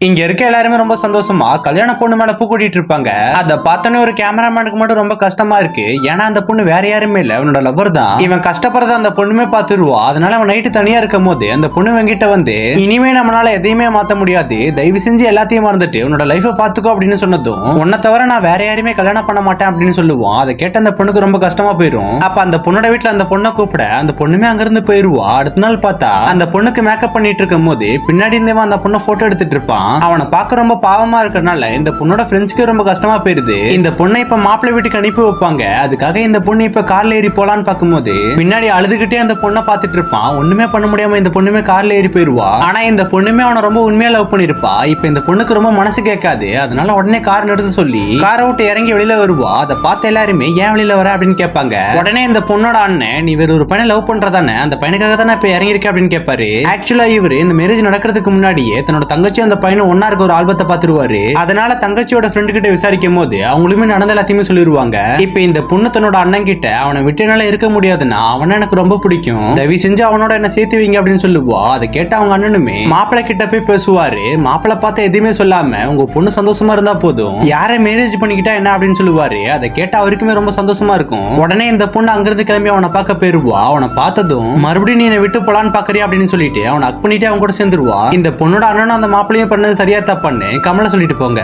இங்க இருக்க எல்லாருமே ரொம்ப சந்தோஷமா? கல்யாண பொண்ணு மேல பூ கூட்டிட்டு இருப்பாங்க. அதை பார்த்தோன்னே ஒரு கேமராமேனுக்கு மட்டும் ரொம்ப கஷ்டமா இருக்கு. ஏன்னா அந்த பொண்ணு வேற யாருமே இல்ல. அவனோட லவர் தான். இவன் கஷ்டப்படுறத அந்த பொண்ணுமே பார்த்துருவா. அதனால அவன் நைட்டு தனியா இருக்கும் போது அந்த பொண்ணு வங்கிட்ட வந்து இனிமே நம்மளால எதையுமே மாத்த முடியாது. தயவு செஞ்சு எல்லாத்தையும் மறந்துட்டு உன்னோட லைஃபை பாத்துக்கோ அப்படின்னு சொன்னதும் உன்னை தவிர நான் வேற யாரையுமே கல்யாணம் பண்ண மாட்டேன் அப்படின்னு சொல்லுவான் அதை கேட்ட அந்த பொண்ணுக்கு ரொம்ப கஷ்டமா போயிடும் அப்ப அந்த பொண்ணோட வீட்டுல அந்த பொண்ணை கூப்பிட அந்த பொண்ணுமே அங்கிருந்து போயிருவா. அடுத்த நாள் பார்த்தா அந்த பொண்ணுக்கு மேக்கப் பண்ணிட்டு இருக்கும் போது பின்னாடி இருந்தவன் அந்த பொண்ணை போட்டோ எடுத்துட்டு இருப்பான். அவனை பார்க்க ரொம்ப பாவமா இருக்கறனால இந்த பொண்ணோட ஃப்ரெண்ட்ஸ்க்கு ரொம்ப கஷ்டமா போயிருது. இந்த பொண்ணை இப்ப மாப்பிள்ளை வீட்டுக்கு அனுப்பி வைப்பாங்க. அதுக்காக இந்த பொண்ணு இப்ப கார்ல ஏறி போலான்னு பார்க்கும்போது பின்னாடி அழுதுகிட்டே அந்த பொண்ணை பார்த்துட்டு இருப்பான். ஒண்ணுமே பண்ண முடியாம இந்த பொண்ணுமே கார்ல ஏறி போயிருவா. ஆனா இந்த பொண்ணுமே அவனை ரொம்ப உண்மையா லவ் பண்ணிருப்பா இப்ப இந்த பொண்ணுக்கு ரொம்ப மனசு கேட்காது. அதனால உடனே கார் நிறுத்த சொல்லி காரை விட்டு இறங்கி வெளியில வருவா. அதை பார்த்த எல்லாருமே ஏன் வெளியில வர? அப்படின்னு கேட்பாங்க. உடனே இந்த பொண்ணோட அண்ணன் நீ வேற ஒரு பையனை லவ் பண்றதானே? அந்த பையனுக்காக தானே இப்ப இறங்கிருக்க அப்படின்னு கேட்பாரு. ஆக்சுவலா இவரு இந்த மேரேஜ் நடக்கிறதுக்கு முன்னாடியே தன்னோட தங்கச்சி அந்த பையன் பையனும் ஒன்னா இருக்க ஒரு ஆல்பத்தை பாத்துருவாரு அதனால தங்கச்சியோட ஃப்ரெண்டு கிட்ட விசாரிக்கும் போது அவங்களுமே நடந்த எல்லாத்தையுமே சொல்லிடுவாங்க இப்ப இந்த பொண்ணு தன்னோட அண்ணன் கிட்ட அவனை விட்டுனால இருக்க முடியாதுன்னா அவனை எனக்கு ரொம்ப பிடிக்கும். தயவு செஞ்சு அவனோட என்ன சேர்த்து வைங்க அப்படின்னு சொல்லுவா. அதை கேட்ட அவங்க அண்ணனுமே மாப்பிள்ளை கிட்ட போய் பேசுவாரு. மாப்பிள்ளை பார்த்து எதுவுமே சொல்லாம உங்க பொண்ணு சந்தோஷமா இருந்தா போதும். யாரை மேரேஜ் பண்ணிக்கிட்டா என்ன அப்படின்னு சொல்லுவாரு. அதை கேட்ட அவருக்குமே ரொம்ப சந்தோஷமா இருக்கும். உடனே இந்த பொண்ணு அங்கிருந்து கிளம்பி அவனை பார்க்க போயிருவா. அவனை பார்த்ததும் மறுபடியும் நீ என்ன விட்டு போலான்னு பாக்குறியா? அப்படின்னு சொல்லிட்டு அவனை அக் பண்ணிட்டு அவங்க கூட சேர்ந்துருவா. இந்த பொண்ணோட அண்ணனும் அந்த மாப்பிள்ளையும் பண்ண சரியா தப்பான்னு கமலை சொல்லிட்டு போங்க.